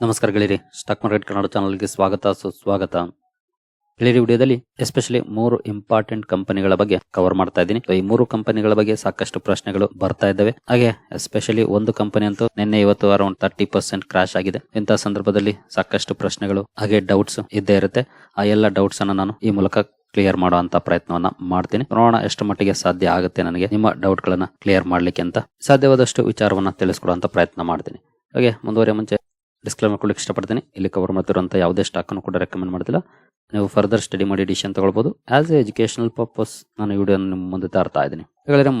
ನಮಸ್ಕಾರ ಗೆಳೆಯರಿ, stock market Kannada ಚಾನಲ್ಗೆ ಸ್ವಾಗತ, ಸುಸ್ವಾಗತ. ಗೆಳೆಯರಿ, ವಿಡಿಯೋದಲ್ಲಿ ಎಸ್ಪೆಷಲಿ ಮೂರು ಇಂಪಾರ್ಟೆಂಟ್ ಕಂಪನಿಗಳ ಬಗ್ಗೆ ಕವರ್ ಮಾಡ್ತಾ ಇದ್ದೀನಿ. ಈ ಮೂರು ಕಂಪನಿಗಳ ಬಗ್ಗೆ ಸಾಕಷ್ಟು ಪ್ರಶ್ನೆಗಳು ಬರ್ತಾ ಇದ್ದಾವೆ. ಹಾಗೆ ಎಸ್ಪೆಷಲಿ ಒಂದು ಕಂಪನಿ ಅಂತೂ ನಿನ್ನೆ ಇವತ್ತು ಅರೌಂಡ್ ತರ್ಟಿ ಪರ್ಸೆಂಟ್ ಕ್ರಾಶ್ ಆಗಿದೆ. ಇಂತಹ ಸಂದರ್ಭದಲ್ಲಿ ಸಾಕಷ್ಟು ಪ್ರಶ್ನೆಗಳು, ಹಾಗೆ ಡೌಟ್ಸ್ ಇದ್ದೇ ಇರುತ್ತೆ. ಆ ಎಲ್ಲ ಡೌಟ್ಸ್ ಅನ್ನು ನಾನು ಈ ಮೂಲಕ ಕ್ಲಿಯರ್ ಮಾಡುವಂತ ಪ್ರಯತ್ನವನ್ನ ಮಾಡ್ತೀನಿ. ನೋಡೋಣ ಎಷ್ಟು ಮಟ್ಟಿಗೆ ಸಾಧ್ಯ ಆಗುತ್ತೆ ನನಗೆ ನಿಮ್ಮ ಡೌಟ್ ಗಳನ್ನ ಕ್ಲಿಯರ್ ಮಾಡ್ಲಿಕ್ಕೆ ಅಂತ ಸಾಧ್ಯವಾದಷ್ಟು ವಿಚಾರವನ್ನ ತಿಳಿಸ್ಕೊಡುವಂತ ಪ್ರಯತ್ನ ಮಾಡ್ತೀನಿ. ಹಾಗೆ ಮುಂದುವರೆಯ ಮುಂಚೆ ಡಿಸ್ಕ್ಲೇಮರ್ ಕೊಡ್ಲಿಕ್ಕೆ ಇಷ್ಟಪಡ್ತೀನಿ. ಇಲ್ಲಿ ಕವರ್ ಮಾಡ್ತಿರುವಂಥ ಯಾವುದೇ ಸ್ಟಾಕ್ ಅನ್ನು ಕೂಡ ರೆಕಮೆಂಡ್ ಮಾಡ್ತಿಲ್ಲ. ನೀವು ಫರ್ದರ್ ಸ್ಟಡಿ ಮಾಡಿ ಡಿಸಿಷನ್ ತಗೊಳ್ಬೋದು. ಆಸ್ ಎ ಎಜುಕೇಶನಲ್ ಪರ್ಪಸ್ ನಾನು ಈ ವಿಡಿಯೋ ನಿಮ್ಮ ಮುಂದೆ ತರ್ತಾ ಇದ್ದೀನಿ.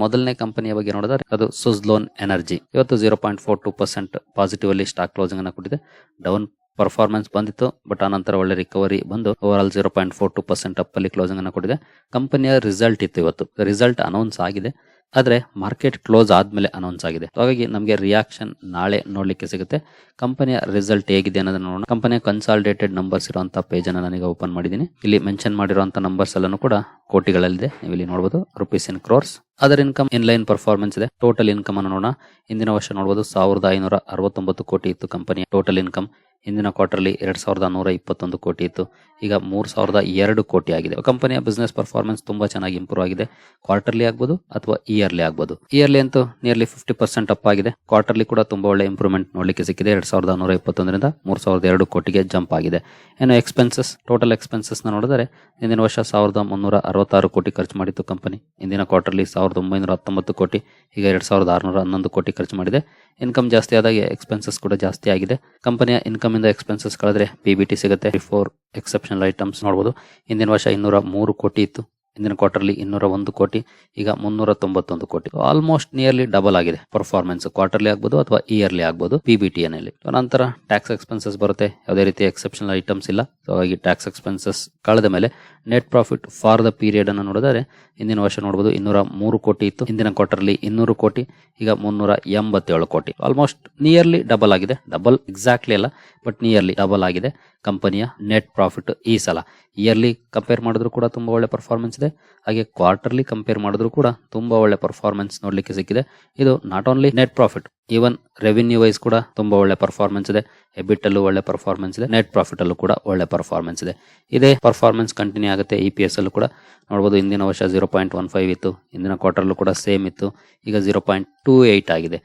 ಮೊದಲನೇ ಕಂಪನಿಯ ಬಗ್ಗೆ ನೋಡಿದ್ರೆ ಅದು ಸುಜ್ಲೋನ್ ಎನರ್ಜಿ ಇವತ್ತು zero point four two percent positive ಅಲ್ಲಿ ಸ್ಟಾಕ್ ಕ್ಲೋಸಿಂಗ್ ಅನ್ನು ಕೊಟ್ಟಿದೆ. ಡೌನ್ ಪರ್ಫಾರ್ಮೆನ್ಸ್ ಬಂದಿತ್ತು ಬಟ್ ಆನಂತರ ಒಳ್ಳೆ ರಿಕವರಿ ಬಂದು overall zero point four two percent up ಅಲ್ಲಿ ಕ್ಲೋಸಿಂಗ್ ಅನ್ನು ಕೊಟ್ಟಿದೆ. ಕಂಪನಿಯ ರಿಸಲ್ಟ್ ಇತ್ತು ಇವತ್ತು. ರಿಸಲ್ಟ್ ಅನೌನ್ಸ್ ಆಗಿದೆ. ಆದ್ರೆ ಮಾರ್ಕೆಟ್ ಕ್ಲೋಸ್ ಆದ್ಮೇಲೆ ಅನೌನ್ಸ್ ಆಗಿದೆ. ಹಾಗಾಗಿ ನಮಗೆ ರಿಯಾಕ್ಷನ್ ನಾಳೆ ನೋಡ್ಲಿಕ್ಕೆ ಸಿಗುತ್ತೆ. ಕಂಪನಿಯ ರಿಸಲ್ಟ್ ಹೇಗಿದೆ ಅನ್ನೋದನ್ನ ನೋಡೋಣ. ಕಂಪನಿಯ ಕನ್ಸಾಲಿಡೇಟೆಡ್ ನಂಬರ್ಸ್ ಇರುವಂತಹ ಪೇಜ್ ಅನ್ನ ನನಗೆ ಓಪನ್ ಮಾಡಿದ್ದೀನಿ. ಇಲ್ಲಿ ಮೆನ್ಷನ್ ಮಾಡಿರುವಂತಹ ನಂಬರ್ಸ್ ಎಲ್ಲಾನು ಕೂಡ ಕೋಟಿಗಳಲ್ಲಿದೆ. ನೀವು ಇಲ್ಲಿ ನೋಡಬಹುದು rupees in crores other income in line performance ಇದೆ. ಟೋಟಲ್ ಇನ್ಕಮ್ ಅನ್ನು ನೋಡೋಣ. ಇಂದಿನ ವರ್ಷ ನೋಡಬಹುದು ಸಾವಿರದ ಐನೂರ ಅರವತ್ತೊಂಬತ್ತು ಕೋಟಿ ಇತ್ತು ಕಂಪನಿಯ ಟೋಟಲ್ ಇನ್ಕಮ್ ಹಿಂದಿನ ಕ್ವಾರ್ಟರ್ಲಿ ಎರಡ್ ಸಾವಿರದ ನೂರ ಇಪ್ಪತ್ತೊಂದು ಕೋಟಿ ಇತ್ತು. ಈಗ ಮೂರ್ ಸಾವಿರದ ಎರಡು ಕೋಟಿ ಆಗಿದೆ. ಕಂಪನಿಯ ಬಿಸ್ನೆಸ್ ಪರ್ಫಾರ್ಮೆನ್ಸ್ ತುಂಬಾ ಚೆನ್ನಾಗಿ ಇಂಪ್ರೂವ್ ಆಗಿದೆ. ಕ್ವಾರ್ಟರ್ಲಿ ಆಗ್ಬೋದು ಅಥವಾ ಇಯರ್ಲಿ ಆಗ್ಬೋದು. ಇಯರ್ಲಿ ಅಂತೂ ನಿಯರ್ಲಿ ಫಿಫ್ಟಿ ಪರ್ಸೆಂಟ್ ಅಪ್ ಆಗಿದೆ. ಕ್ವಾರ್ಟರ್ಲಿ ಕೂಡ ತುಂಬಾ ಒಳ್ಳೆ ಇಂಪ್ರೂವ್ಮೆಂಟ್ ನೋಡ್ಲಿಕ್ಕೆ ಸಿಕ್ಕಿದೆ. ಎರಡ್ ಸಾವಿರದ ನೂರ ಇಪ್ಪತ್ತೊಂದರಿಂದ ಮೂರು ಸಾವಿರದ ಎರಡು ಕೋಟಿಗೆ ಜಂಪ್ ಆಗಿದೆ. ಏನು ಎಕ್ಸ್ಪೆನ್ಸಸ್ ಟೋಟಲ್ ಎಕ್ಸ್ಪೆನ್ಸಸ್ ನೋಡಿದರೆ ಹಿಂದಿನ ವರ್ಷ ಸಾವಿರದ ಮುನ್ನೂರ ಅರವತ್ತಾರು ಕೋಟಿ ಖರ್ಚು ಮಾಡಿತ್ತು ಕಂಪನಿ ಇಂದಿನ ಕ್ವಾರ್ಟರ್ಲಿ ಸಾವಿರದ ಒಂಬೈನೂರ ಹತ್ತೊಂಬತ್ತು ಕೋಟಿ, ಈಗ ಎರಡ್ ಸಾವಿರದ ಆರುನೂರ ಹನ್ನೊಂದು ಕೋಟಿ ಖರ್ಚು ಮಾಡಿದೆ. ಇನ್ಕಮ್ ಜಾಸ್ತಿ ಆದಾಗ ಎಕ್ಸ್ಪೆನ್ಸಸ್ ಕೂಡ ಜಾಸ್ತಿ ಆಗಿದೆ. ಕಂಪನಿಯ ಇನ್ಕಮ್ ಇಂದ ಎಕ್ಸ್ಪೆನ್ಸಸ್ ಕಳೆದ್ರೆ ಪಿ ಬಿ ಟಿ ಸಿಗುತ್ತೆ. ಬಿಫೋರ್ ಎಕ್ಸೆಪ್ಷನಲ್ ಐಟಮ್ಸ್ ನೋಡಬಹುದು ಹಿಂದಿನ ವರ್ಷ ಇನ್ನೂರ ಮೂರು ಕೋಟಿ ಇತ್ತು. ಹಿಂದಿನ ಕ್ವಾರ್ಟರ್ಲಿ ಇನ್ನೂರ ಒಂದು ಕೋಟಿ, ಈಗ ಮುನ್ನೂರ ತೊಂಬತ್ತೊಂದು ಕೋಟಿ. ಆಲ್ಮೋಸ್ಟ್ ನಿಯರ್ಲಿ ಡಬಲ್ ಆಗಿದೆ ಪರ್ಫಾರ್ಮೆನ್ಸ್ ಕ್ವಾರ್ಟರ್ಲಿ ಆಗ್ಬೋದು ಅಥವಾ ಇಯರ್ಲಿ ಆಗ್ಬೋದು ಪಿ ಬಿ ಟಿ ಎನಲ್ಲಿ ನಂತರ ಟ್ಯಾಕ್ಸ್ ಎಕ್ಸ್ಪೆನ್ಸಸ್ ಬರುತ್ತೆ. ಯಾವುದೇ ರೀತಿ ಎಕ್ಸೆಪ್ಷನಲ್ ಐಟಮ್ಸ್ ಇಲ್ಲ. ಸೊ ಹಾಗಾಗಿ ಟ್ಯಾಕ್ಸ್ ಎಕ್ಸ್ಪೆನ್ಸಸ್ ಕಳೆದ ಮೇಲೆ net profit for the period ಅನ್ನು ನೋಡಿದರೆ, ಹಿಂದಿನ ವರ್ಷ ನೋಡಬಹುದು ಇನ್ನೂರ ಮೂರು ಕೋಟಿ ಇತ್ತು. ಹಿಂದಿನ ಕ್ವಾರ್ಟರ್ಲಿ ಇನ್ನೂರು ಕೋಟಿ, ಈಗ ಮುನ್ನೂರ ಎಂಬತ್ತೇಳು ಕೋಟಿ. ಆಲ್ಮೋಸ್ಟ್ ನಿಯರ್ಲಿ ಡಬಲ್ ಆಗಿದೆ. ಡಬಲ್ ಎಕ್ಸಾಕ್ಟ್ಲಿ ಅಲ್ಲ ಬಟ್ ನಿಯರ್ಲಿ ಡಬಲ್ ಆಗಿದೆ. ಕಂಪನಿಯ ನೆಟ್ ಪ್ರಾಫಿಟ್ ಈ ಸಲ. ಇಯರ್ಲಿ ಕಂಪೇರ್ ಮಾಡಿದ್ರು ಕೂಡ ತುಂಬಾ ಒಳ್ಳೆ ಪರ್ಫಾರ್ಮೆನ್ಸ್ ಇದೆ. ಹಾಗೆ ಕ್ವಾರ್ಟರ್ಲಿ ಕಂಪೇರ್ ಮಾಡಿದ್ರು ಕೂಡ ತುಂಬಾ ಒಳ್ಳೆ ಪರ್ಫಾರ್ಮೆನ್ಸ್ ನೋಡಲಿಕ್ಕೆ ಸಿಕ್ಕಿದೆ. ಇದು not only net profit even revenue wise ಕೂಡ ತುಂಬಾ ಒಳ್ಳೆ ಪರ್ಫಾರ್ಮೆನ್ಸ್ ಇದೆ. ಎಬಿಟ್ ಅಲ್ಲೂ ಒಳ್ಳೆ ಪರ್ಫಾರ್ಮೆನ್ಸ್ ಇದೆ. ನೆಟ್ ಪ್ರಾಫಿಟ್ ಅಲ್ಲೂ ಕೂಡ ಒಳ್ಳೆ ಪರ್ಫಾರ್ಮೆನ್ಸ್ ಇದೆ. ಇದೇ ಪರ್ಫಾರ್ಮೆನ್ಸ್ ಕಂಟಿನ್ಯೂ ಆಗುತ್ತೆ ಇ ಪಿ ಎಸ್ ಅಲ್ಲೂ ಕೂಡ. ನೋಡಬಹುದು ಹಿಂದಿನ ವರ್ಷ ಜೀರೋ ಪಾಯಿಂಟ್ ಒನ್ ಫೈವ್ ಇತ್ತು. ಹಿಂದಿನ ಕ್ವಾರ್ಟರ್ ಕೂಡ ಸೇಮ್ ಇತ್ತು. ಈಗ ಜೀರೋ ಪಾಯಿಂಟ್ ಟೂ ಏಟ್ ಆಗಿದೆ.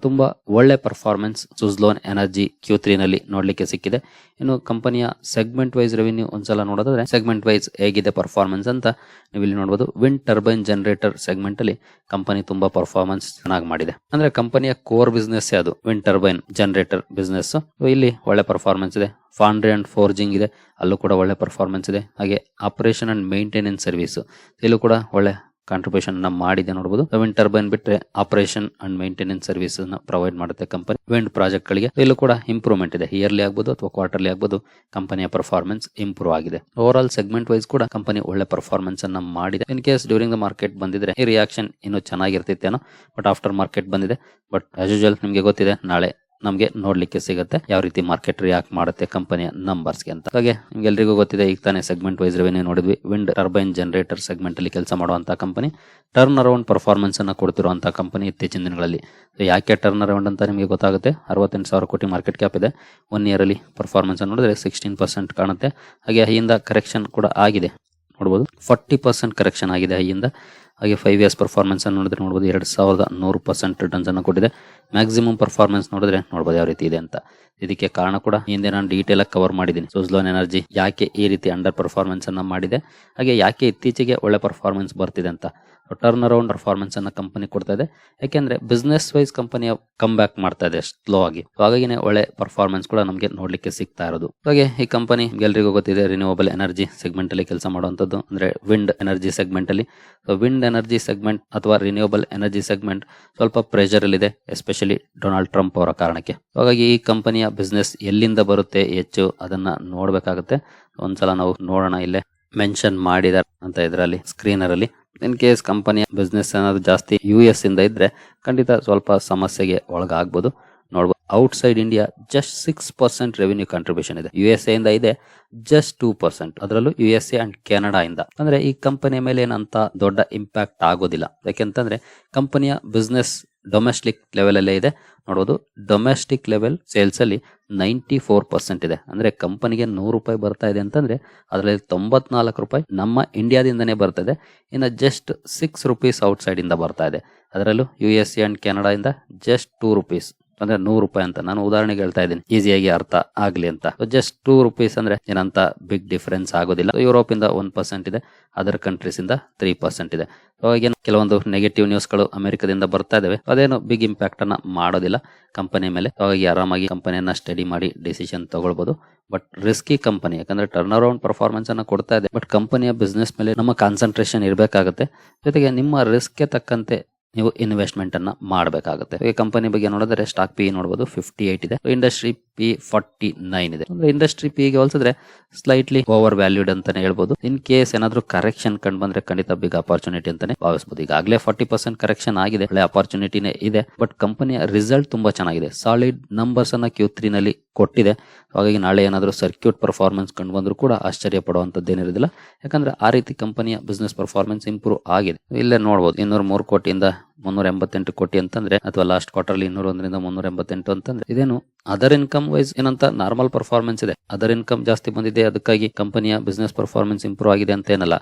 ತುಂಬಾ ಒಳ್ಳೆ performance Suzlon energy Q three ನಲ್ಲಿ ನೋಡ್ಲಿಕ್ಕೆ ಸಿಕ್ಕಿದೆ. ಇನ್ನು ಕಂಪನಿಯ ಸೆಗ್ಮೆಂಟ್ ವೈಸ್ ರೆವಿನ್ಯೂ ಒಂದ್ಸಲ ನೋಡೋದಾದ್ರೆ ಸೆಗ್ಮೆಂಟ್ ವೈಸ್ ಹೇಗಿದೆ ಪರ್ಫಾರ್ಮೆನ್ಸ್ ಅಂತ ನೀವು ಇಲ್ಲಿ ನೋಡಬಹುದು ವಿಂಡ್ ಟರ್ಬೈನ್ ಜನರೇಟರ್ ಸೆಗ್ಮೆಂಟ್ ಅಲ್ಲಿ ಕಂಪನಿ ತುಂಬಾ ಪರ್ಫಾರ್ಮೆನ್ಸ್ ಚೆನ್ನಾಗಿ ಮಾಡಿದೆ. ಅಂದ್ರೆ ಕಂಪನಿಯ ಕೋರ್ ಬಿಸ್ನೆಸ್ ಅದು ವಿಂಡ್ ಟರ್ಬೈನ್ ಜನರೇಟರ್ ಬಿಸ್ನೆಸ್ ಇಲ್ಲಿ ಒಳ್ಳೆ ಪರ್ಫಾರ್ಮೆನ್ಸ್ ಇದೆ. ಫಾಂಡ್ರಿ ಅಂಡ್ ಫೋರ್ಜಿಂಗ್ ಇದೆ. ಅಲ್ಲೂ ಕೂಡ ಒಳ್ಳೆ ಪರ್ಫಾರ್ಮೆನ್ಸ್ ಇದೆ. ಹಾಗೆ ಆಪರೇಷನ್ ಅಂಡ್ ಮೇಂಟೆನೆನ್ಸ್ ಸರ್ವಿಸ್ ಇಲ್ಲೂ ಕೂಡ ಒಳ್ಳೆ ಕಾಂಟ್ರಿಬ್ಯೂಷನ್ ಅನ್ನ ಮಾಡಿದೆ ನೋಡಬಹುದು ವಿಂಡ್ ಟರ್ಬೈನ್ ಬಿಟ್ಟರೆ operation and maintenance service provide ಮಾಡುತ್ತೆ ಕಂಪನಿ ವಿಂಡ್ ಪ್ರಾಜೆಕ್ಟ್ ಗಳಿಗೆ ಇಲ್ಲೂ ಕೂಡ ಇಂಪ್ರೂವ್ಮೆಂಟ್ ಇದೆ. ಇಯರ್ಲಿ ಆಗ್ಬೋದು ಅಥವಾ ಕ್ವಾರ್ಟರ್ಲಿ ಆಗ್ಬೋದು ಕಂಪನಿಯ ಪರ್ಫಾರ್ಮೆನ್ಸ್ ಇಂಪ್ರೂವ್ ಆಗಿದೆ. ಓವರ್ ಆಲ್ ಸೆಗ್ಮೆಂಟ್ ವೈಸ್ ಕೂಡ ಕಂಪನಿ ಒಳ್ಳೆ ಪರ್ಫಾರ್ಮೆನ್ಸ್ ಅನ್ನ ಮಾಡಿದೆ. In case during the market ಬಂದಿದ್ರೆ ಈ ರಿಯಾಕ್ಷನ್ ಇನ್ನೂ ಚೆನ್ನಾಗಿರ್ತಿತ್ತೇನೋ ಬಟ್ ಆಫ್ಟರ್ ಮಾರ್ಕೆಟ್ ಬಂದಿದೆ ಬಟ್ ಆಸ್ ಯೂಶಲ್ ನಿಮಗೆ ಗೊತ್ತಿದೆ, ನಾಳೆ ನಮಗೆ ನೋಡ್ಲಿಕ್ಕೆ ಸಿಗುತ್ತೆ. ಯಾವ ರೀತಿ ಮಾರ್ಕೆಟ್ ರಿಯಾಕ್ಟ್ ಮಾಡುತ್ತೆ ಕಂಪನಿಯ ನಂಬರ್ಸ್ಗೆ ಅಂತ. ಹಾಗೆ ನಿಮ್ಗೆಲ್ರಿಗೂ ಗೊತ್ತಿದೆ, ಈಗ ತಾನೇ ಸೆಗ್ಮೆಂಟ್ ವೈಸ್ ರೆವೆನ್ಯೂ ನೋಡಿದ್ವಿ. ವಿಂಡ್ ಟರ್ಬೈನ್ ಜನರೇಟರ್ ಸೆಗ್ಮೆಂಟ್ ಅಲ್ಲಿ ಕೆಲಸ ಮಾಡುವಂತಹ ಕಂಪನಿ ಟರ್ನ್ ಅರೌಂಡ್ ಪರ್ಫಾರ್ಮೆನ್ಸ್ ಅನ್ನ ಕೊಡ್ತಿರುವಂತಹ ಕಂಪನಿ ಇತ್ತೀಚಿನ ದಿನಗಳಲ್ಲಿ. ಯಾಕೆ ಟರ್ನ್ ಅರೌಂಡ್ ಅಂತ ನಿಮಗೆ ಗೊತ್ತಾಗುತ್ತೆ? ಅರವತ್ತೆಂಟು ಸಾವಿರ ಕೋಟಿ ಮಾರ್ಕೆಟ್ ಕ್ಯಾಪ್ ಇದೆ. ಒನ್ ಇಯರ್ ಅಲ್ಲಿ ಪರ್ಫಾರ್ಮೆನ್ಸ್ ನೋಡಿದ್ರೆ ಸಿಕ್ಸ್ಟೀನ್ ಪರ್ಸೆಂಟ್ ಕಾಣುತ್ತೆ. ಹಾಗೆ ಹೈಯಿಂದ ಕರೆಕ್ಷನ್ ಕೂಡ ಆಗಿದೆ. ನೋಡಬಹುದು ಫಾರ್ಟಿ ಪರ್ಸೆಂಟ್ ಕರೆಕ್ಷನ್ ಆಗಿದೆ ಹೈಯಿಂದ. ಹಾಗೆ ಫೈವ್ ಇಯರ್ಸ್ ಪರ್ಫಾರ್ಮೆನ್ಸ್ ಅನ್ನು ನೋಡಿದ್ರೆ ನೋಡ್ಬೋದು ಎರಡು ಸಾವಿರದ ನೂರು ಪರ್ಸೆಂಟ್ ರಿಟರ್ನ್ಸ್ ಅನ್ನು ಕೊಟ್ಟಿದೆ. ಮ್ಯಾಕ್ಸಿಮಮ್ ಪರ್ಫಾರ್ಮೆನ್ಸ್ ನೋಡಿದ್ರೆ ನೋಡ್ಬೋದು ಯಾವ ರೀತಿ ಇದೆ ಅಂತ. ಇದಕ್ಕೆ ಕಾರಣ ಕೂಡ ಹಿಂದೆ ನಾನು ಡೀಟೇಲ್ ಆಗಿ ಕವರ್ ಮಾಡಿದ್ದೀನಿ. ಸುಜ್ಲೋನ್ ಎನರ್ಜಿ ಯಾಕೆ ಈ ರೀತಿ ಅಂಡರ್ ಪರ್ಫಾರ್ಮೆನ್ಸ್ ಅನ್ನು ಮಾಡಿದೆ? ಹಾಗೆ ಯಾಕೆ ಇತ್ತೀಚೆಗೆ ಒಳ್ಳೆ ಪರ್ಫಾರ್ಮೆನ್ಸ್ ಬರ್ತಿದೆ ಅಂತ. ಟರ್ನ್ ಅರೌಂಡ್ ಪರ್ಫಾರ್ಮೆನ್ಸ್ ಅನ್ನ ಕಂಪನಿ ಕೊಡ್ತಾ ಇದೆ. ಯಾಕೆಂದ್ರೆ ಬಿಸ್ನೆಸ್ ವೈಸ್ ಕಂಪನಿಯ ಕಮ್ ಬ್ಯಾಕ್ ಮಾಡ್ತಾ ಇದೆ ಸ್ಲೋ ಆಗಿ. ಹಾಗಾಗಿನೇ ಒಳ್ಳೆ ಪರ್ಫಾರ್ಮೆನ್ಸ್ ಕೂಡ ನಮಗೆ ನೋಡ್ಲಿಕ್ಕೆ ಸಿಗ್ತಾ ಇರೋದು. ಹಾಗೆ ಈ ಕಂಪನಿ ಎಲ್ರಿಗೂ ಗೊತ್ತಿದೆ ರಿನ್ಯೂವಬಲ್ ಎನರ್ಜಿ ಸೆಗ್ಮೆಂಟ್ ಅಲ್ಲಿ ಕೆಲಸ ಮಾಡುವಂತದ್ದು. ಅಂದ್ರೆ ವಿಂಡ್ ಎನರ್ಜಿ ಸೆಗ್ಮೆಂಟ್ ಅಲ್ಲಿ. ವಿಂಡ್ ಎನರ್ಜಿ ಸೆಗ್ಮೆಂಟ್ ಅಥವಾ ರಿನ್ಯೂಬಲ್ ಎನರ್ಜಿ ಸೆಗ್ಮೆಂಟ್ ಸ್ವಲ್ಪ ಪ್ರೆಷರ್ ಇದೆ ಎಸ್ಪೆಷಲಿ ಡೊನಾಲ್ಡ್ ಟ್ರಂಪ್ ಅವರ ಕಾರಣಕ್ಕೆ. ಹಾಗಾಗಿ ಈ ಕಂಪನಿಯ ಬಿಸ್ನೆಸ್ ಎಲ್ಲಿಂದ ಬರುತ್ತೆ ಹೆಚ್ಚು ಅದನ್ನ ನೋಡಬೇಕಾಗುತ್ತೆ. ಒಂದ್ಸಲ ನಾವು ನೋಡೋಣ, ಇಲ್ಲೇ ಮೆನ್ಷನ್ ಮಾಡಿದ ಅಂತ ಇದರಲ್ಲಿ ಸ್ಕ್ರೀನರ್ ಅಲ್ಲಿ ಇನ್ ಕೇಸ್ ಕಂಪನಿಯ ಬಿಸ್ನೆಸ್ ಏನಾದ್ರು ಜಾಸ್ತಿ ಯು ಎಸ್ ಇಂದ ಇದ್ರೆ ಖಂಡಿತ ಸ್ವಲ್ಪ ಸಮಸ್ಯೆಗೆ ಒಳಗಾಗ್ಬೋದು. ನೋಡ್ಬೋದು. Outside India just six percent revenue contribution ಇದೆ. ಯು ಎಸ್ ಇಂದ ಇದೆ ಜಸ್ಟ್ ಟೂ ಪರ್ಸೆಂಟ್ ಅದರಲ್ಲೂ U S A and Canada ಇಂದ. ಅಂದ್ರೆ ಈ ಕಂಪನಿಯ ಮೇಲೆ ಏನಂತ ದೊಡ್ಡ ಇಂಪ್ಯಾಕ್ಟ್ ಆಗೋದಿಲ್ಲ. ಯಾಕೆಂತಂದ್ರೆ ಕಂಪನಿಯ ಬಿಸ್ನೆಸ್ ಡೊಮೆಸ್ಟಿಕ್ ಲೆವೆಲ್ ಅಲ್ಲೇ ಇದೆ. ನೋಡಬಹುದು ಡೊಮೆಸ್ಟಿಕ್ ಲೆವೆಲ್ ಸೇಲ್ಸ್ ಅಲ್ಲಿ ನೈಂಟಿ ಫೋರ್ ಪರ್ಸೆಂಟ್ ಇದೆ. ಅಂದ್ರೆ ಕಂಪನಿಗೆ ನೂರು ರೂಪಾಯಿ ಬರ್ತಾ ಇದೆ ಅಂತಂದ್ರೆ ಅದರಲ್ಲಿ ತೊಂಬತ್ನಾಲ್ಕು ರೂಪಾಯಿ ನಮ್ಮ ಇಂಡಿಯಾದಿಂದನೇ ಇದೆ. ಇನ್ನು ಜಸ್ಟ್ ಸಿಕ್ಸ್ ರುಪೀಸ್ ಔಟ್ ಇಂದ ಬರ್ತಾ ಇದೆ. ಅದರಲ್ಲೂ U S A and Canada ಇಂದ ಜಸ್ಟ್ ಟೂ ರುಪೀಸ್ ಅಂದ್ರೆ ನೂರು ರೂಪಾಯಿ ಅಂತ ನಾನು ಉದಾಹರಣೆಗೆ ಹೇಳ್ತಾ ಇದ್ದೀನಿ. ಈಸಿಯಾಗಿ ಅರ್ಥ ಆಗ್ಲಿ ಅಂತ. ಜಸ್ಟ್ ಟೂ ರುಪೀಸ್ ಅಂದ್ರೆ ಏನಂತ ಬಿಗ್ ಡಿಫರೆನ್ಸ್ ಆಗೋದಿಲ್ಲ. ಯುರೋಪ್ ಇಂದ ಒನ್ ಪರ್ಸೆಂಟ್ ಇದೆ ಅದರ್ ಕಂಟ್ರೀಸ್ ಇಂದ ತ್ರೀ ಪರ್ಸೆಂಟ್ ಇದೆ. ಅವಾಗ ಕೆಲವೊಂದು ನೆಗೆಟಿವ್ ನ್ಯೂಸ್ಗಳು ಅಮೆರಿಕದಿಂದ ಬರ್ತಾ ಇದಾವೆ. ಅದೇನು ಬಿಗ್ ಇಂಪ್ಯಾಕ್ಟ್ ಅನ್ನ ಮಾಡೋದಿಲ್ಲ ಕಂಪನಿ ಮೇಲೆ. ಹಾಗಾಗಿ ಆರಾಮಾಗಿ ಕಂಪನಿಯನ್ನ ಸ್ಟಡಿ ಮಾಡಿ ಡಿಸಿಷನ್ ತಗೊಳ್ಬಹುದು ಬಟ್ ರಿಸ್ಕಿ ಕಂಪನಿ ಯಾಕಂದ್ರೆ ಟರ್ನ್ ಅರೌಂಡ್ ಪರ್ಫಾರ್ಮೆನ್ಸ್ ಅನ್ನ ಕೊಡ್ತಾ ಇದೆ. ಬಟ್ ಕಂಪನಿಯ ಬಿಸ್ನೆಸ್ ಮೇಲೆ ನಮ್ಮ ಕಾನ್ಸಂಟ್ರೇಷನ್ ಇರಬೇಕಾಗುತ್ತೆ. ಜೊತೆಗೆ ನಿಮ್ಮ ರಿಸ್ಕ್ಗೆ ತಕ್ಕಂತೆ ನೀವು ಇನ್ವೆಸ್ಟ್ಮೆಂಟ್ ಅನ್ನ ಮಾಡಬೇಕಾಗುತ್ತೆ. ಈ ಕಂಪನಿ ಬಗ್ಗೆ ನೋಡಿದ್ರೆ ಸ್ಟಾಕ್ ಪಿ ನೋಡಬಹುದು ಫಿಫ್ಟಿ ಏಟ್ ಇದೆ. ಇಂಡಸ್ಟ್ರಿ ಪಿ ಫಾರ್ಟಿ ನೈನ್ ಇದೆ. ಅಂದ್ರೆ ಇಂಡಸ್ಟ್ರಿ ಪಿ ಗೆ ಹೋಲಿಸಿದ್ರೆ ಸ್ಲೈಟ್ಲಿ ಓವರ್ ವ್ಯಾಲ್ಯೂಡ್ ಅಂತಾನೆ ಹೇಳ್ಬೋದು. ಇನ್ ಕೇಸ್ ಏನಾದ್ರೂ ಕರೆಕ್ಷನ್ ಕಂಡು ಬಂದ್ರೆ ಖಂಡಿತ ಬಿಗ್ ಅಪಾರ್ಚುನಿಟಿ ಅಂತಾನೆ ಭಾವಿಸಬಹುದು ಈಗಾಗಲೇ ಫಾರ್ಟಿ ಪರ್ಸೆಂಟ್ ಕರೆಕ್ಷನ್ ಆಗಿದೆ. ಒಳ್ಳೆ ಅಪಾರ್ಚುನಿಟಿನೇ ಇದೆ. ಬಟ್ ಕಂಪನಿಯ ರಿಸಲ್ಟ್ ತುಂಬಾ ಚೆನ್ನಾಗಿದೆ. ಸಾಲಿಡ್ ನಂಬರ್ಸ್ ಅನ್ನ ಕ್ಯೂ ತ್ರೀ ನಲ್ಲಿ ಕೊಟ್ಟಿದೆ. ಹಾಗಾಗಿ ನಾಳೆ ಏನಾದರೂ ಸರ್ಕ್ಯೂಟ್ ಪರ್ಫಾರ್ಮೆನ್ಸ್ ಕಂಡು ಬಂದರೂ ಕೂಡ ಆಶ್ಚರ್ಯ ಪಡುವಂಥದ್ದೇನಿರೋದಿಲ್ಲ ಯಾಕಂದ್ರೆ ಆ ರೀತಿ ಕಂಪನಿಯ ಬಿಸ್ನೆಸ್ ಪರ್ಫಾರ್ಮೆನ್ಸ್ ಇಂಪ್ರೂವ್ ಆಗಿದೆ. ಇಲ್ಲೇ ನೋಡಬಹುದು ಇನ್ನೂರ ಮೂರು ಕೋಟಿಯಿಂದ ಮುನ್ನೂರ ಎಂಬತ್ತೆಂಟು ಕೋಟಿ ಅಂತಂದ್ರೆ, ಅಥವಾ ಲಾಸ್ಟ್ ಕ್ವಾರ್ಟರ್ ಇನ್ನೂರ ಒಂದರಿಂದ ಮುನ್ನೂರ ಎಂಬತ್ತೆಂಟು ಅಂತಂದ್ರೆ, ಇದೇನು ಅದರ್ ಇನ್ಕಮ್ ವೈಸ್ ಏನಂತ ನಾರ್ಮಲ್ ಪರ್ಫಾರ್ಮೆನ್ಸ್ ಇದೆ. ಅದರ್ ಇನ್ಕಮ್ ಜಾಸ್ತಿ ಬಂದಿದೆ, ಅದಕ್ಕಾಗಿ ಕಂಪನಿಯ ಬಿಸ್ನೆಸ್ ಪರ್ಫಾರ್ಮೆನ್ಸ್ ಇಂಪ್ರೂವ್ ಆಗಿದೆ ಅಂತ ಏನಲ್ಲ.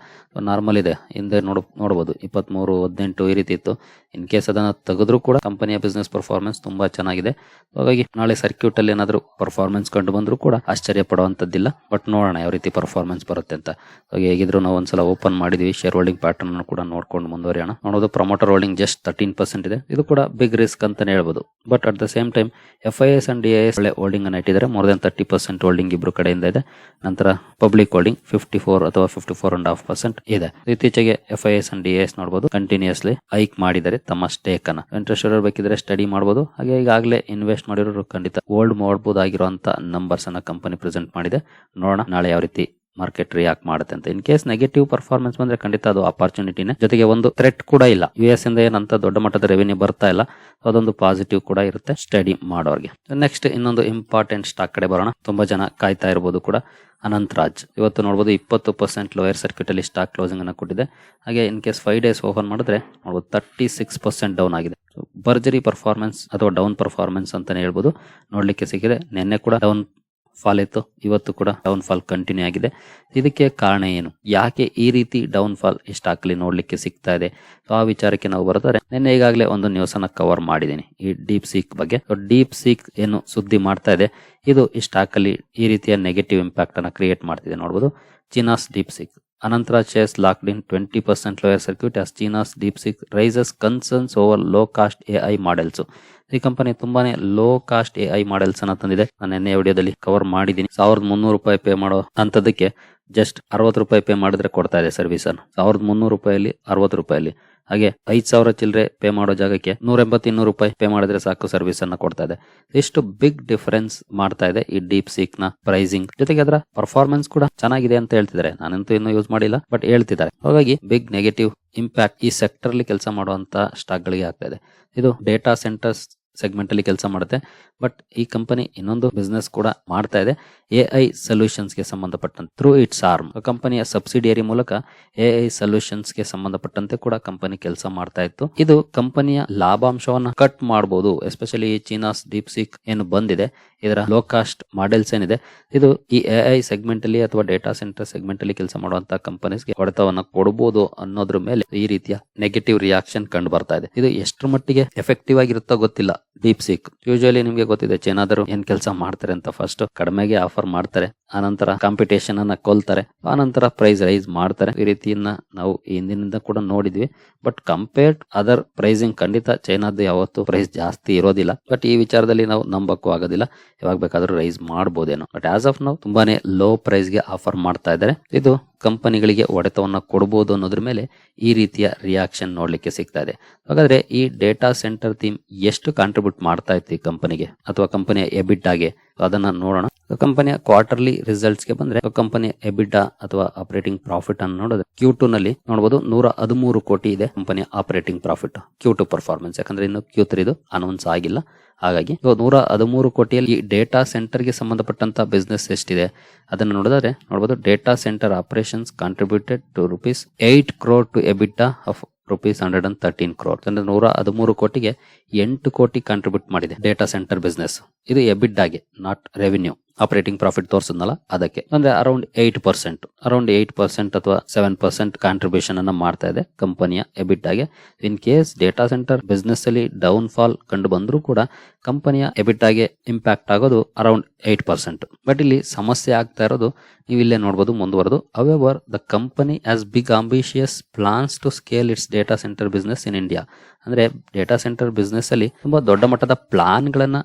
ನಾರ್ಮಲ್ ಇದೆ. ಹಿಂದೆ ನೋಡ್ ನೋಡಬಹುದು ಇಪ್ಪತ್ಮೂರು, ಹದಿನೆಂಟು ಈ ರೀತಿ ಇತ್ತು. ಇನ್ ಕೇಸ್ ಅದನ್ನ ತೆಗೆದ್ರೂ ಕೂಡ ಕಂಪನಿಯ ಬಿಸ್ನೆಸ್ ಪರ್ಫಾರ್ಮೆನ್ಸ್ ತುಂಬಾ ಚೆನ್ನಾಗಿದೆ. ಹಾಗಾಗಿ ನಾಳೆ ಸರ್ಕ್ಯೂಟ್ ಅಲ್ಲಿ ಏನಾದರೂ ಪರ್ಫಾರ್ಮೆನ್ಸ್ ಕಂಡು ಬಂದರೂ ಕೂಡ ಆಶ್ಚರ್ಯ ಪಡುವಂತದ್ದಿಲ್ಲ ಬಟ್ ನೋಡೋಣ ಯಾವ ರೀತಿ ಪರ್ಫಾರ್ಮೆನ್ಸ್ ಬರುತ್ತೆ ಅಂತ. ಹಾಗೆ ಹೇಗಿದ್ರು ನಾವು ಒಂದ್ಸಲ ಓಪನ್ ಮಾಡಿದ್ವಿ. ಶೇರ್ ಹೋಲ್ಡಿಂಗ್ ಪ್ಯಾಟರ್ನ್ ಕೂಡ ನೋಡ್ಕೊಂಡು ಮುಂದುವರಿಯೋಣ. ನೋಡೋದು promoter holding just thirteen percent ಇದೆ. ಇದು ಕೂಡ ಬಿಗ್ ರಿಸ್ಕ್ ಅಂತಾನೆ ಹೇಳ್ಬೋದು. But at the same time F I S and S ಒಳ್ಳೆ ಹೋಲ್ಡಿಂಗ್ ಅನ್ನ ಇಟ್ಟಿದ್ದಾರೆ. More than thirty percent holding ಇಬ್ರು ಕಡೆಯಿಂದ ಇದೆ. ನಂತರ ಪಬ್ಲಿಕ್ ಹೋಲ್ಡಿಂಗ್ ಫಿಫ್ಟಿ ಫೋರ್ ಅಥವಾ fifty four and half percent ಇದೆ. ಇತ್ತೀಚೆಗೆ F I S and D S ನೋಡಬಹುದು ಕಂಟಿನ್ಯೂಸ್ಲಿ ಹೈಕ್ ಮಾಡಿದರೆ ತಮ್ಮ ಸ್ಟೇಕ್ ಅನ್ನ. ಇಂಟ್ರೆಸ್ಟ್ ಇರೋರು ಬೇಕಿದ್ರೆ ಸ್ಟಡಿ ಮಾಡಬಹುದು ಹಾಗೆ ಈಗಾಗಲೇ ಇನ್ವೆಸ್ಟ್ ಮಾಡಿರೋರು ಖಂಡಿತ ಹೋಲ್ಡ್ ಮಾಡಬಹುದಾಗಿರುವಂತಹ ನಂಬರ್ಸ್ ಅನ್ನ ಕಂಪನಿ ಪ್ರೆಸೆಂಟ್ ಮಾಡಿದೆ. ನೋಡೋಣ ನಾಳೆ ಯಾವ ರೀತಿ ಮಾರ್ಕೆಟ್ ರಿಯಾಕ್ಟ್ ಮಾಡುತ್ತೆ ಅಂತ. ಇನ್ ಕೇಸ್ ನೆಗೆಟಿವ್ ಪರ್ಫಾರ್ಮೆನ್ಸ್ ಬಂದ್ರೆ ಖಂಡಿತ ಅದು ಅಪಾರ್ಚುನಿಟಿನೇ ಜೊತೆಗೆ ಒಂದು ಥ್ರೆಟ್ ಕೂಡ ಇಲ್ಲ. ಯು ಎಸ್ ಇಂದ ಏನಂತ ದೊಡ್ಡ ಮಟ್ಟದ ರೆವೆನ್ಯೂ ಬರ್ತಾ ಇಲ್ಲ. ಅದೊಂದು ಪಾಸಿಟಿವ್ ಕೂಡ ಇರುತ್ತೆ. ಸ್ಟಡಿ ಮಾಡೋರಿಗೆ. ನೆಕ್ಸ್ಟ್ ಇನ್ನೊಂದು ಇಂಪಾರ್ಟೆಂಟ್ ಸ್ಟಾಕ್ ಕಡೆ ಬರೋಣ. ತುಂಬಾ ಜನ ಕಾಯ್ತಾ ಇರಬಹುದು ಕೂಡ. ಅನಂತ್ ರಾಜ್ ಇವತ್ತು ನೋಡಬಹುದು ಇಪ್ಪತ್ತು ಪರ್ಸೆಂಟ್ ಲೋಯರ್ ಸರ್ಕ್ಯೂಟ್ ಅಲ್ಲಿ ಸ್ಟಾಕ್ ಕ್ಲೋಸಿಂಗ್ ಅನ್ನು ಕೊಟ್ಟಿದೆ. ಹಾಗೆ in case five days open ಮಾಡಿದ್ರೆ ನೋಡಬಹುದು ತರ್ಟಿ ಸಿಕ್ಸ್ ಪರ್ಸೆಂಟ್ ಡೌನ್ ಆಗಿದೆ ಬರ್ಜರಿ ಪರ್ಫಾರ್ಮೆನ್ಸ್ ಅಥವಾ ಡೌನ್ ಪರ್ಫಾರ್ಮೆನ್ಸ್ ಅಂತಾನೆ ಹೇಳ್ಬೋದು. ನೋಡ್ಲಿಕ್ಕೆ ಸಿಕ್ಕಿದೆ. ನಿನ್ನೆ ಕೂಡ ಡೌನ್ ಫಾಲ್ ಇತ್ತು. ಇವತ್ತು ಕೂಡ ಡೌನ್ ಫಾಲ್ ಕಂಟಿನ್ಯೂ ಆಗಿದೆ. ಇದಕ್ಕೆ ಕಾರಣ ಏನು? ಯಾಕೆ ಈ ರೀತಿ ಡೌನ್ ಫಾಲ್ ಅಲ್ಲಿ ನೋಡ್ಲಿಕ್ಕೆ ಸಿಗ್ತಾ ಇದೆ? ಆ ವಿಚಾರಕ್ಕೆ ನಾವು ಬರ್ತಾರೆ ನಿನ್ನೆ ಈಗಾಗಲೇ ಒಂದು ನ್ಯೂಸ್ ಅನ್ನ ಕವರ್ ಮಾಡಿದ್ದೀನಿ. ಈ ಡೀಪ್ ಸೀಕ್ ಬಗ್ಗೆ. ಡೀಪ್ ಸೀಕ್ ಏನು ಸುದ್ದಿ ಮಾಡ್ತಾ ಇದೆ. ಇದು ಈ ಸ್ಟಾಕ್ ಅಲ್ಲಿ ಈ ರೀತಿಯ ನೆಗೆಟಿವ್ ಇಂಪ್ಯಾಕ್ಟ್ ಅನ್ನ ಕ್ರಿಯೇಟ್ ಮಾಡ್ತಿದೆ ನೋಡಬಹುದು China's DeepSeek twenty percent lower circuit as China's DeepSeek raises concerns over low cost A I models ಈ ಕಂಪನಿ ತುಂಬಾನೇ low cost A I models ಅನ್ನ ತಂದಿದೆ. ನಾನು ನಿನ್ನೆ ವಿಡಿಯೋದಲ್ಲಿ ಕವರ್ ಮಾಡಿದ್ದೀನಿ. ಸಾವಿರದ ಮುನ್ನೂರು ರೂಪಾಯಿ ಪೇ ಮಾಡೋ ಅಂತದಕ್ಕೆ ಜಸ್ಟ್ ಅರವತ್ತು ರೂಪಾಯಿ ಪೇ ಮಾಡಿದ್ರೆ ಕೊಡ್ತಾ ಇದೆ ಸರ್ವಿಸ್ ಅನ್ನು. ಸಾವಿರದ ಮುನ್ನೂರು ರೂಪಾಯಲ್ಲಿ ಅರವತ್ತು ರೂಪಾಯಲ್ಲಿ. ಹಾಗೆ ಐದು ಸಾವಿರ ಚಿಲ್ಲರೆ ಪೇ ಮಾಡೋ ಜಾಗಕ್ಕೆ ನೂರ ಎಂಬತ್ತು ಇನ್ನೂರು ರೂಪಾಯಿ ಪೇ ಮಾಡಿದ್ರೆ ಸಾಕು ಸರ್ವಿಸ್ ಅನ್ನ ಕೊಡ್ತಾ ಇದೆ. ಎಷ್ಟು ಬಿಗ್ ಡಿಫರೆನ್ಸ್ ಮಾಡ್ತಾ ಇದೆ ಈ ಡೀಪ್ ಸೀಕ್ನ ಪ್ರೈಸಿಂಗ್ ಜೊತೆಗೆ ಅದರ ಪರ್ಫಾರ್ಮೆನ್ಸ್ ಕೂಡ ಚೆನ್ನಾಗಿದೆ ಅಂತ ಹೇಳ್ತಿದ್ದಾರೆ. ನಾನಂತೂ ಇನ್ನೂ ಯೂಸ್ ಮಾಡಿಲ್ಲ ಬಟ್ ಹೇಳ್ತಿದ್ದಾರೆ. ಹಾಗಾಗಿ ಬಿಗ್ ನೆಗೆಟಿವ್ ಇಂಪ್ಯಾಕ್ಟ್ ಈ ಸೆಕ್ಟರ್ ಅಲ್ಲಿ ಕೆಲಸ ಮಾಡುವಂತ ಸ್ಟಾಕ್ ಗಳಿಗೆ ಆಗ್ತಾ ಇದೆ. ಇದು ಡೇಟಾ ಸೆಂಟರ್ಸ್ ಸೆಗ್ಮೆಂಟ್ ಅಲ್ಲಿ ಕೆಲಸ ಮಾಡುತ್ತೆ. ಬಟ್ ಈ ಕಂಪನಿ ಇನ್ನೊಂದು ಬಿಸ್ನೆಸ್ ಕೂಡ ಮಾಡ್ತಾ ಇದೆ. ಎ ಐ ಸೊಲ್ಯೂಷನ್ಸ್ಗೆ ಸಂಬಂಧಪಟ್ಟಂತೆ ಥ್ರೂ ಇಟ್ಸ್ ಆರ್ಮ್ ಕಂಪನಿಯ ಸಬ್ಸಿಡಿಯರಿ ಮೂಲಕ ಎ ಐ ಸೊಲ್ಯೂಷನ್ಸ್ಗೆ ಸಂಬಂಧಪಟ್ಟಂತೆ ಕೂಡ ಕಂಪನಿ ಕೆಲಸ ಮಾಡ್ತಾ ಇತ್ತು. ಇದು ಕಂಪನಿಯ ಲಾಭಾಂಶವನ್ನು ಕಟ್ ಮಾಡಬಹುದು ಎಸ್ಪೆಷಲಿ ಚೀನಾಸ್ ಡೀಪ್ ಸಿಕ್ ಏನು ಬಂದಿದೆ ಇದರ ಲೋ ಕಾಸ್ಟ್ ಮಾಡೆಲ್ಸ್ ಏನಿದೆ, ಇದು ಈ ಎ ಐ ಸೆಗ್ಮೆಂಟ್ ಅಲ್ಲಿ ಅಥವಾ ಡೇಟಾ ಸೆಂಟರ್ ಸೆಗ್ಮೆಂಟ್ ಅಲ್ಲಿ ಕೆಲಸ ಮಾಡುವಂತಹ ಕಂಪನೀಸ್ಗೆ ಹೊಡೆತವನ್ನ ಕೊಡಬಹುದು ಅನ್ನೋದ್ರ ಮೇಲೆ ಈ ರೀತಿಯ ನೆಗೆಟಿವ್ ರಿಯಾಕ್ಷನ್ ಕಂಡು ಬರ್ತಾ ಇದೆ. ಇದು ಎಷ್ಟರ ಮಟ್ಟಿಗೆ ಎಫೆಕ್ಟಿವ್ ಆಗಿರುತ್ತೋ ಗೊತ್ತಿಲ್ಲ. ಡೀಪ್ ಸಿಕ್ ಯೂಶಲಿ ನಿಮ್ಗೆ ಗೊತ್ತಿದೆ, ಚೇನಾದರೂ ಏನ್ ಕೆಲಸ ಮಾಡ್ತಾರೆ ಅಂತ ಫಸ್ಟ್ ಕಡಿಮೆಗೆ ಆಫರ್ ಮಾಡ್ತಾರೆ, ಆನಂತರ ಕಾಂಪಿಟೇಷನ್ ಅನ್ನ ಕೊಲ್ತಾರೆ, ಆನಂತರ ಪ್ರೈಸ್ ರೈಸ್ ಮಾಡ್ತಾರೆ. ಈ ರೀತಿಯನ್ನ ನಾವು ಹಿಂದಿನಿಂದ ಕೂಡ ನೋಡಿದ್ವಿ. ಬಟ್ ಕಂಪೇರ್ಡ್ ಅದರ್ ಪ್ರೈಸಿಂಗ್ ಖಂಡಿತ ಚೈನಾದ ಯಾವತ್ತು ಪ್ರೈಸ್ ಜಾಸ್ತಿ ಇರೋದಿಲ್ಲ. ಬಟ್ ಈ ವಿಚಾರದಲ್ಲಿ ನಾವು ನಂಬಕ್ಕೂ ಆಗೋದಿಲ್ಲ. ಯಾವಾಗ ಬೇಕಾದ್ರೂ ರೈಸ್ ಮಾಡಬಹುದೇನೋ ಬಟ್ ಆಸ್ ಆಫ್ ನಾವು ತುಂಬಾನೇ ಲೋ ಪ್ರೈಸ್ಗೆ ಆಫರ್ ಮಾಡ್ತಾ ಇದ್ದಾರೆ. ಇದು ಕಂಪನಿಗಳಿಗೆ ಒಡೆತವನ್ನು ಕೊಡಬಹುದು ಅನ್ನೋದ್ರ ಮೇಲೆ ಈ ರೀತಿಯ ರಿಯಾಕ್ಷನ್ ನೋಡಲಿಕ್ಕೆ ಸಿಗ್ತಾ ಇದೆ. ಹಾಗಾದ್ರೆ ಈ ಡೇಟಾ ಸೆಂಟರ್ ಥೀಮ್ ಎಷ್ಟು ಕಾಂಟ್ರಿಬ್ಯೂಟ್ ಮಾಡ್ತಾ ಇತ್ತು ಈ ಕಂಪನಿಗೆ? ಅಥವಾ ಕಂಪನಿಯ ಎಬಿಟ್ ಆಗಿ ಅದನ್ನ ನೋಡೋಣ. ಕಂಪನಿಯ ಕ್ವಾರ್ಟರ್ಲಿ ರಿಸಲ್ಟ್ಸ್ಗೆ ಬಂದ್ರೆ, ಕಂಪನಿಯ ಎಬಿಟಾ ಅಥವಾ ಆಪರೇಟಿಂಗ್ ಪ್ರಾಫಿಟ್ ಅನ್ನು ನೋಡಿದ್ರೆ ಕ್ಯೂ ಟೂ ನಲ್ಲಿ ನೋಡಬಹುದು ನೂರ ಹದಿಮೂರು ಕೋಟಿ ಇದೆ ಕಂಪನಿಯ operating profit Q two performance ಯಾಕಂದ್ರೆ ಇನ್ನು ಕ್ಯೂ ತ್ರೀದು ಅನೌನ್ಸ್ ಆಗಿಲ್ಲ. ಹಾಗಾಗಿ ನೂರ ಹದಿಮೂರು ಕೋಟಿಯಲ್ಲಿ ಡೇಟಾ ಸೆಂಟರ್ಗೆ ಸಂಬಂಧಪಟ್ಟಂತ ಬಿಸ್ನೆಸ್ ಎಷ್ಟಿದೆ? ಅದನ್ನು ನೋಡಿದ್ರೆ ನೋಡಬಹುದು data center operations contributed to rupees eight crore to EBITDA of rupees hundred and thirteen crore ಅಂದ್ರೆ ನೂರ ಹದಿಮೂರು ಕೋಟಿಗೆ ಎಂಟು ಕೋಟಿ ಕಾಂಟ್ರಿಬ್ಯೂಟ್ ಮಾಡಿದೆ. ಡೇಟಾ ಸೆಂಟರ್ ಬಿಸ್ನೆಸ್ ಇದು ಎಬಿಡ್ ಆಗಿ ನಾಟ್ ರೆವಿನ್ಯೂ ಆಪರೇಟಿಂಗ್ ಪ್ರಾಫಿಟ್ ತೋರಿಸಿದ್ನಲ್ಲ, ಅದಕ್ಕೆ. ಅಂದ್ರೆ around eight percent around eight percent ಅಥವಾ ಸೆವೆನ್ ಪರ್ಸೆಂಟ್ ಕಾಂಟ್ರಿಬ್ಯೂಷನ್ ಅನ್ನ ಮಾಡ್ತಾ ಇದೆ ಕಂಪನಿಯ ಎಬಿಟ್ ಆಗಿ in case data center business ಅಲ್ಲಿ ಡೌನ್ ಫಾಲ್ ಕಂಡು ಬಂದರೂ ಕೂಡ ಕಂಪನಿಯ ಎಬಿಟ್ ಆಗಿ ಇಂಪ್ಯಾಕ್ಟ್ ಆಗೋದು ಅರೌಂಡ್ ಏಟ್ ಪರ್ಸೆಂಟ್ ಬಟ್ ಇಲ್ಲಿ ಸಮಸ್ಯೆ ಆಗ್ತಾ ಇರೋದು, ನೀವು ಇಲ್ಲೇ ನೋಡಬಹುದು ಮುಂದುವರೆದು. However the company has big ambitious plans to scale its data center business in India ಅಂದ್ರೆ ಡೇಟಾ ಸೆಂಟರ್ ಬಿಸ್ನೆಸ್ ಅಲ್ಲಿ ತುಂಬಾ ದೊಡ್ಡ ಮಟ್ಟದ ಪ್ಲಾನ್ ಗಳನ್ನ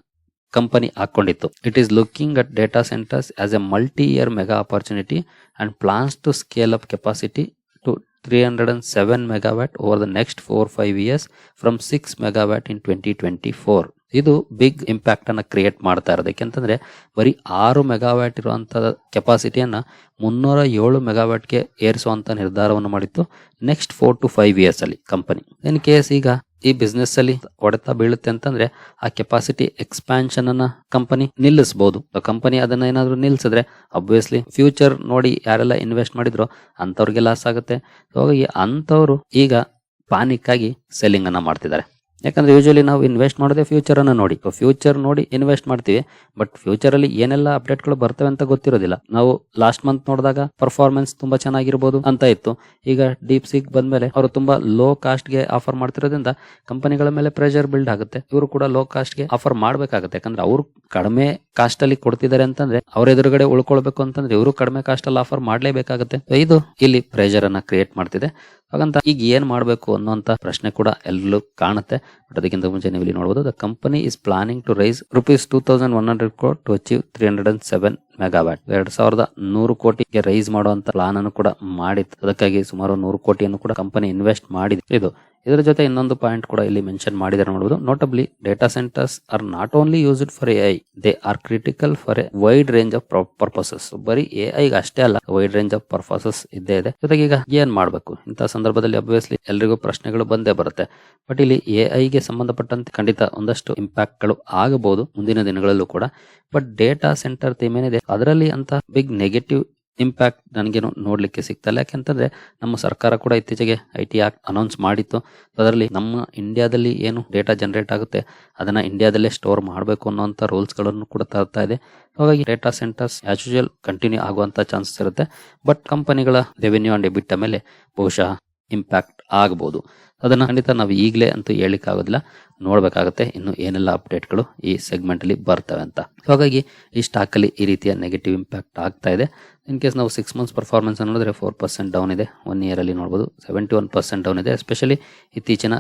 company ಹಾಕೊಂಡಿತ್ತು. It is looking at data centers as a multi year mega opportunity and plans to scale up capacity to three hundred and seven megawatt over the next four five years from six megawatt in twenty twenty four ಇದು big impact ಅನ್ನು create ಮಾಡ್ತಾ ಇರೋದು. ಯಾಕೆಂತಂದ್ರೆ ಬರೀ ಆರು megawatt ಇರುವಂತಹ ಕೆಪಾಸಿಟಿಯನ್ನ ಮುನ್ನೂರ ಏಳು ಮೆಗಾವ್ಯಾಟ್ಗೆ ಏರಿಸುವಂತ ನಿರ್ಧಾರವನ್ನು ಮಾಡಿತ್ತು next four to five years ಅಲ್ಲಿ ಕಂಪನಿ ಇನ್ ಕೇಸ್ ಈಗ ಈ ಬಿಸ್ನೆಸ್ ಅಲ್ಲಿ ಹೊಡೆತ ಬೀಳುತ್ತೆ ಅಂತಂದ್ರೆ ಆ ಕೆಪಾಸಿಟಿ ಎಕ್ಸ್ಪಾನ್ಷನ್ ಅನ್ನ ಕಂಪನಿ ನಿಲ್ಲಿಸಬಹುದು ಕಂಪನಿ ಅದನ್ನ ಏನಾದ್ರು ನಿಲ್ಸಿದ್ರೆ ಅಬ್ವಿಯಸ್ಲಿ ಫ್ಯೂಚರ್ ನೋಡಿ ಯಾರೆಲ್ಲ ಇನ್ವೆಸ್ಟ್ ಮಾಡಿದ್ರು ಅಂತವ್ರಿಗೆ ಲಾಸ್ ಆಗುತ್ತೆ. ಹಾಗಾಗಿ ಅಂತವ್ರು ಈಗ ಪಾನಿಕ್ ಆಗಿ ಸೆಲ್ಲಿಂಗ್ ಅನ್ನ ಮಾಡ್ತಿದ್ದಾರೆ. ಯಾಕಂದ್ರೆ ಯೂಶಲಿ ನಾವು ಇನ್ವೆಸ್ಟ್ ಮಾಡೋದೇ ಫ್ಯೂಚರ್ ಅನ್ನ ನೋಡಿ. ಫ್ಯೂಚರ್ ನೋಡಿ ಇನ್ವೆಸ್ಟ್ ಮಾಡ್ತೀವಿ. ಬಟ್ ಫ್ಯೂಚರ್ ಅಲ್ಲಿ ಏನೆಲ್ಲ ಅಪ್ಡೇಟ್ಗಳು ಬರ್ತವೆ ಅಂತ ಗೊತ್ತಿರೋದಿಲ್ಲ. ನಾವು ಲಾಸ್ಟ್ ಮಂತ್ ನೋಡಿದಾಗ ಪರ್ಫಾರ್ಮೆನ್ಸ್ ತುಂಬಾ ಚೆನ್ನಾಗಿರ್ಬೋದು ಅಂತ ಇತ್ತು. ಈಗ ಡೀಪ್ ಸಿಗ್ ಬಂದ್ಮೇಲೆ ಅವರು ತುಂಬಾ ಲೋ ಕಾಸ್ಟ್ಗೆ ಆಫರ್ ಮಾಡ್ತಿರೋದ್ರಿಂದ ಕಂಪನಿಗಳ ಮೇಲೆ ಪ್ರೆಷರ್ ಬಿಲ್ಡ್ ಆಗುತ್ತೆ. ಇವರು ಕೂಡ ಲೋ ಕಾಸ್ಟ್ಗೆ ಆಫರ್ ಮಾಡಬೇಕಾಗುತ್ತೆ. ಯಾಕಂದ್ರೆ ಅವರು ಕಡಿಮೆ ಕಾಸ್ಟ್ ಅಲ್ಲಿ ಕೊಡ್ತಿದ್ದಾರೆ ಅಂತಂದ್ರೆ ಅವ್ರ ಎದುರುಗಡೆ ಉಳ್ಕೊಳ್ಬೇಕು ಅಂತಂದ್ರೆ ಇವರು ಕಡಿಮೆ ಕಾಸ್ಟ್ ಅಲ್ಲಿ ಆಫರ್ ಮಾಡಲೇಬೇಕಾಗುತ್ತೆ. ಇದು ಇಲ್ಲಿ ಪ್ರೆಷರ್ ಅನ್ನ ಕ್ರಿಯೇಟ್ ಮಾಡ್ತಿದೆ. ಹಾಗಂತ ಈಗ ಏನ್ ಮಾಡಬೇಕು ಅನ್ನೋಂತ ಪ್ರಶ್ನೆ ಕೂಡ ಎಲ್ಲೂ ಕಾಣುತ್ತೆ. ಬಟ್ ಅದಕ್ಕಿಂತ ಮುಂಚೆ ನೀವು ಇಲ್ಲಿ ನೋಡಬಹುದು the company is planning to raise rupees two thousand one hundred crore to achieve three hundred and seven megawatt ಎರಡ್ ಸಾವಿರದ ನೂರು ಕೋಟಿಗೆ ರೈಸ್ ಮಾಡುವಂತ ಪ್ಲಾನ್ ಅನ್ನು ಕೂಡ ಮಾಡಿತ್ತು. ಅದಕ್ಕಾಗಿ ಸುಮಾರು ನೂರು ಕೋಟಿಯನ್ನು ಕೂಡ ಕಂಪನಿ ಇನ್ವೆಸ್ಟ್ ಮಾಡಿದೆ. ಇದು ಇದರ ಜೊತೆ ಇನ್ನೊಂದು ಪಾಯಿಂಟ್ ಕೂಡ ಇಲ್ಲಿ ಮೆನ್ಷನ್ ಮಾಡಿದ್ದಾರೆ ನೋಡಬಹುದು notably data centers are not only used for A I they are critical for a wide range of purposes ಬರೀ ಎ ಐ ಅಷ್ಟೇ ಅಲ್ಲ ವೈಡ್ ರೇಂಜ್ ಆಫ್ ಪರ್ಪಸಸ್ ಇದ್ದೇ ಇದೆ. ಜೊತೆಗೆ ಈಗ ಏನ್ ಮಾಡಬೇಕು? ಇಂತಹ ಸಂದರ್ಭದಲ್ಲಿ ಅಬ್ವಿಯಸ್ಲಿ ಎಲ್ಲರಿಗೂ ಪ್ರಶ್ನೆಗಳು ಬಂದೇ ಬರುತ್ತೆ. ಬಟ್ ಇಲ್ಲಿ ಎ ಗೆ ಸಂಬಂಧಪಟ್ಟಂತೆ ಖಂಡಿತ ಒಂದಷ್ಟು ಇಂಪ್ಯಾಕ್ಟ್ಗಳು ಆಗಬಹುದು ಮುಂದಿನ ದಿನಗಳಲ್ಲೂ ಕೂಡ. ಬಟ್ ಡೇಟಾ ಸೆಂಟರ್ ಥೀಮ್ ಏನಿದೆ? ಅದರಲ್ಲಿ ಅಂತ ಬಿಗ್ ನೆಗೆಟಿವ್ ಇಂಪ್ಯಾಕ್ಟ್ ನನಗೇನು ನೋಡಲಿಕ್ಕೆ ಸಿಗ್ತಲ್ಲ ಯಾಕೆಂತಂದರೆ ನಮ್ಮ ಸರ್ಕಾರ ಕೂಡ ಇತ್ತೀಚೆಗೆ ಐ ಟಿ ಆಕ್ಟ್ ಅನೌನ್ಸ್ ಮಾಡಿತ್ತು. ಅದರಲ್ಲಿ ನಮ್ಮ ಇಂಡಿಯಾದಲ್ಲಿ ಏನು ಡೇಟಾ ಜನರೇಟ್ ಆಗುತ್ತೆ, ಅದನ್ನು ಇಂಡಿಯಾದಲ್ಲೇ ಸ್ಟೋರ್ ಮಾಡಬೇಕು ಅನ್ನೋಂಥ ರೂಲ್ಸ್ಗಳನ್ನು ಕೂಡ ತರ್ತಾ ಇದೆ. ಹಾಗಾಗಿ data centers as usual continue ಆಗುವಂಥ ಚಾನ್ಸಸ್ ಇರುತ್ತೆ. ಬಟ್ ಕಂಪನಿಗಳ ರೆವೆನ್ಯೂ ಆ್ಯಂಡ್ ಬಿಟ್ಟ ಮೇಲೆ ಬಹುಶಃ ಇಂಪ್ಯಾಕ್ಟ್ ಆಗಬಹುದು ಅದನ್ನು ಖಂಡಿತ ನಾವು ಈಗಲೇ ಅಂತೂ ಹೇಳಲಿಕ್ಕಾಗೋದಿಲ್ಲ. ನೋಡಬೇಕಾಗುತ್ತೆ ಇನ್ನು ಏನೆಲ್ಲ ಅಪ್ಡೇಟ್ಗಳು ಈ ಸೆಗ್ಮೆಂಟಲ್ಲಿ ಬರ್ತವೆ ಅಂತ. ಹಾಗಾಗಿ ಈ ಸ್ಟಾಕಲ್ಲಿ ಈ ರೀತಿಯ ನೆಗೆಟಿವ್ ಇಂಪ್ಯಾಕ್ಟ್ ಆಗ್ತಾ ಇದೆ. ಇನ್ ಕೇಸ್ ನಾವು ಸಿಕ್ಸ್ ಮಂತ್ಸ್ ಪರ್ಫಾರ್ಮೆನ್ಸ್ ನೋಡಿದ್ರೆ ಫೋರ್ ಪರ್ಸೆಂಟ್ ಡೌನ್ ಇದೆ. ಒನ್ ಇಯರಲ್ಲಿ ನೋಡ್ಬೋದು. ಸೆವೆಂಟಿ ಒನ್ ಪರ್ಸೆಂಟ್ ಡೌನ್ ಇದೆ. ಎಸ್ಪೆಷಲಿ ಇತ್ತೀಚಿನ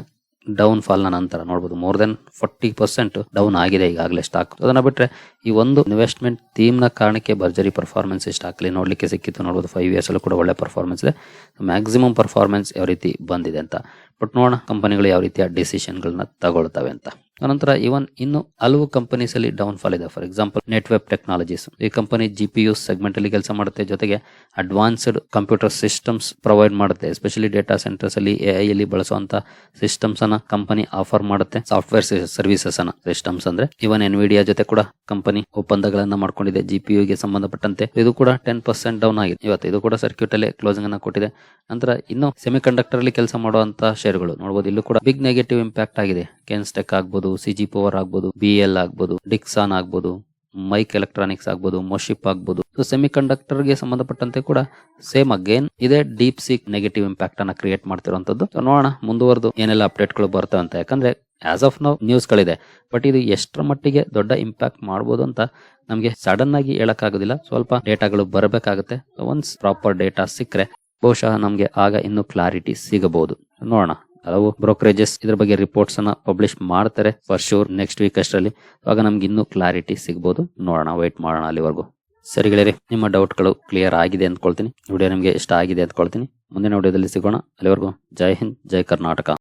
ಡೌನ್ ಫಾಲ್ನ ನಂತರ ನೋಡಬಹುದು more than forty percent down ಆಗಿದೆ ಈಗಾಗಲೇ ಸ್ಟಾಕ್ ಅದನ್ನ ಬಿಟ್ರೆ ಈ ಒಂದು ಇನ್ವೆಸ್ಟ್ಮೆಂಟ್ ಥೀಮ್ನ ಕಾರಣಕ್ಕೆ ಭರ್ಜರಿ ಪರ್ಫಾರ್ಮೆನ್ಸ್ ಈ ಸ್ಟಾಕ್ ಅಲ್ಲಿ ನೋಡ್ಲಿಕ್ಕೆ ಸಿಕ್ಕಿತ್ತು ನೋಡಬಹುದು ಫೈವ್ ಇಯರ್ಸ್ ಅಲ್ಲೂ ಕೂಡ ಒಳ್ಳೆ ಪರ್ಫಾರ್ಮೆನ್ಸ್ ಇದೆ. ಮ್ಯಾಕ್ಸಿಮಮ್ ಪರ್ಫಾರ್ಮೆನ್ಸ್ ಯಾವ ರೀತಿ ಬಂದಿದೆ ಅಂತ. ಬಟ್ ನೋಡೋಣ ಕಂಪನಿಗಳು ಯಾವ ರೀತಿಯ ಡಿಸಿಷನ್ ಗಳನ್ನ ತಗೊಳ್ತವೆ ಅಂತ. ಅನಂತರ ಇವನ್ ಇನ್ನು ಹಲವು ಕಂಪನೀಸ್ ಅಲ್ಲಿ ಡೌನ್ ಫಾಲ್ ಇದೆ. ಫಾರ್ ಎಕ್ಸಾಂಪಲ್ ನೆಟ್ವೆಬ್ ಟೆಕ್ನಾಲಜೀಸ್ ಈ company G P U segment ಅಲ್ಲಿ ಕೆಲಸ ಮಾಡುತ್ತೆ. ಜೊತೆಗೆ ಅಡ್ವಾನ್ಸ್ಡ್ ಕಂಪ್ಯೂಟರ್ ಸಿಸ್ಟಮ್ಸ್ ಪ್ರೊವೈಡ್ ಮಾಡುತ್ತೆ. ಎಸ್ಪೆಷಲಿ ಡೇಟಾ ಸೆಂಟರ್ಸ್ ಅಲ್ಲಿ ಎ ಐ ಅಲ್ಲಿ ಬಳಸುವಂತ ಸಿಸ್ಟಮ್ಸ್ ಅನ್ನ ಕಂಪನಿ ಆಫರ್ ಮಾಡುತ್ತೆ. ಸಾಫ್ಟ್ವೇರ್ ಸರ್ವಿಸಸ್ ಅನ್ನ ಸಿಸ್ಟಮ್ಸ್ ಅಂದ್ರೆ ಇವನ್ ಎನ್ವಿಡಿಯಾ ಜೊತೆ ಕೂಡ ಕಂಪನಿ ಒಪ್ಪಂದಗಳನ್ನ ಮಾಡ್ಕೊಂಡಿದೆ. ಜಿ ಪಿ ಗೆ ಸಂಬಂಧಪಟ್ಟಂತೆ ಇದು ಕೂಡ ಟೆನ್ ಪರ್ಸೆಂಟ್ ಡೌನ್ ಆಗಿದೆ. ಇವತ್ತು ಇದು ಕೂಡ ಸರ್ಕ್ಯೂಟ್ ಅಲ್ಲಿ ಕ್ಲೋಸಿಂಗ್ ಅನ್ನ ಕೊಟ್ಟಿದೆ. ನಂತರ ಇನ್ನು ಸೆಮಿ ಕಂಡಕ್ಟರ್ ಅಲ್ಲಿ ಕೆಲಸ ಮಾಡುವಂತ ಶೇರ್ಗಳು ನೋಡಬಹುದು ಇಲ್ಲೂ ಕೂಡ ಬಿಗ್ ನೆಗೆಟಿವ್ ಇಂಪ್ಯಾಕ್ಟ್ ಆಗಿದೆ. ಕೆನ್ಸ್ಟೆಕ್ ಆಗ್ಬೋದು ಸಿಜಿ ಪವರ್ ಆಗ್ಬೋದು ಬಿ ಎಲ್ ಆಗ್ಬೋದು ಡಿಕ್ಸಾನ್ ಆಗ್ಬೋದು ಮೈಕ್ ಎಲೆಕ್ಟ್ರಾನಿಕ್ಸ್ ಆಗ್ಬೋದು ಮೊಶಿಪ್ ಆಗ್ಬೋದು. ಸೊ ಸೆಮಿ ಕಂಡಕ್ಟರ್ಗೆ ಸಂಬಂಧಪಟ್ಟಂತೆ ಕೂಡ ಸೇಮ್ ಅಗೇನ್ ಇದೆ ಡೀಪ್ ಸಿಕ್ ನೆಗೆಟಿವ್ ಇಂಪ್ಯಾಕ್ಟ್ ಅನ್ನ ಕ್ರಿಯೇಟ್ ಮಾಡ್ತಿರುವಂತದ್ದು ನೋಡೋಣ ಮುಂದುವರೆದು ಏನೆಲ್ಲ ಅಪ್ಡೇಟ್ಗಳು ಬರ್ತವೆ ಅಂತ. ಯಾಕಂದ್ರೆ ಆಸ್ ಆಫ್ ನೌ ನ್ಯೂಸ್ ಗಳಿದೆ ಬಟ್ ಇದು ಎಷ್ಟರ ಮಟ್ಟಿಗೆ ದೊಡ್ಡ ಇಂಪ್ಯಾಕ್ಟ್ ಮಾಡಬಹುದು ಅಂತ ನಮಗೆ ಸಡನ್ ಆಗಿ ಹೇಳಕ್ಕಾಗೋದಿಲ್ಲ. ಸ್ವಲ್ಪ ಡೇಟಾಗಳು ಬರಬೇಕಾಗುತ್ತೆ. ಒನ್ಸ್ ಪ್ರಾಪರ್ ಡೇಟಾ ಸಿಕ್ಕರೆ ಬಹುಶಃ ನಮಗೆ ಆಗ ಇನ್ನು ಕ್ಲಾರಿಟಿ ಸಿಗಬಹುದು. ನೋಡೋಣ. ಹಲವು ಬ್ರೋಕರೇಜಸ್ ಇದ್ರ ಬಗ್ಗೆ ರಿಪೋರ್ಟ್ಸ್ ಅನ್ನ ಪಬ್ಲಿಷ್ ಮಾಡ್ತಾರೆ ಫಾರ್ ಶೂರ್ ನೆಕ್ಸ್ಟ್ ವೀಕ್ ಅಷ್ಟರಲ್ಲಿ. ಆಗ ನಮ್ಗೆ ಇನ್ನೂ ಕ್ಲಾರಿಟಿ ಸಿಗ್ಬೋದು. ನೋಡೋಣ ವೇಟ್ ಮಾಡೋಣ ಅಲ್ಲಿವರೆಗೂ. ಸರಿ ಗೆಳೆಯರಿ, ನಿಮ್ಮ ಡೌಟ್ಗಳು ಕ್ಲಿಯರ್ ಆಗಿದೆ ಅಂದ್ಕೊಳ್ತೀನಿ. ವಿಡಿಯೋ ನಿಮಗೆ ಇಷ್ಟ ಆಗಿದೆ ಅಂದ್ಕೊಳ್ತೀನಿ. ಮುಂದಿನ ವಿಡಿಯೋದಲ್ಲಿ ಸಿಗೋಣ. ಅಲ್ಲಿವರೆಗೂ ಜೈ ಹಿಂದ್, ಜೈ ಕರ್ನಾಟಕ.